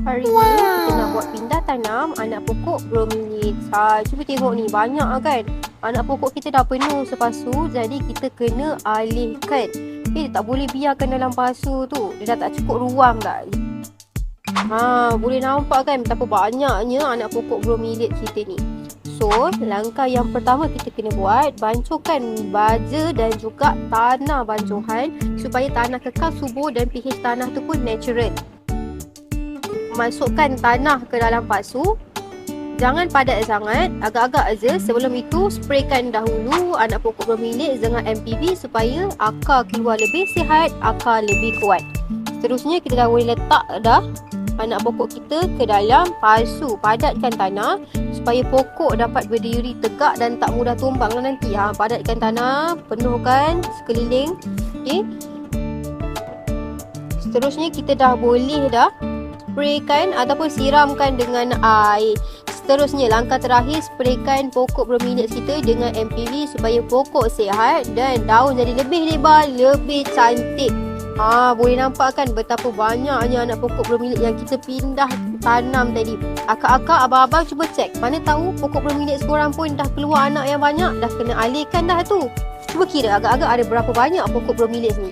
Hari ni kita nak buat pindah tanam anak pokok bromelis. Ha, cuba tengok ni, banyak lah kan. Anak pokok kita dah penuh sepasu, jadi kita kena alihkan. Eh, tak boleh biarkan dalam pasu tu. Dia dah tak cukup ruang dah. Ha, boleh nampak kan betapa banyaknya anak pokok bromelis kita ni. So, langkah yang pertama kita kena buat, bancuhkan baja dan juga tanah bancuhan supaya tanah kekal subur dan pH tanah tu pun natural masukkan tanah ke dalam pasu Jangan padat sangat, agak-agak aja. Sebelum itu, spraykan dahulu anak pokok bromelis dengan MPV supaya akar keluar lebih sihat, akar lebih kuat. Seterusnya, kita dah boleh letak dah anak pokok kita ke dalam pasu. Padatkan tanah supaya pokok dapat berdiri tegak dan tak mudah tumbang lah nanti. Ha, padatkan tanah, penuhkan sekeliling. Okay. Seterusnya, kita dah boleh dah spraykan ataupun siramkan dengan air. Seterusnya, langkah terakhir spraykan pokok bromelis kita dengan MPV supaya pokok sihat dan daun jadi lebih lebar, lebih cantik. Ah, boleh nampak kan betapa banyaknya anak pokok bromelis yang kita pindah tanam tadi. Akak-akak, abang-abang cuba cek. Mana tahu pokok bromelis korang pun dah keluar anak yang banyak, dah kena alihkan dah tu. Cuba kira agak-agak ada berapa banyak pokok bromelis ni.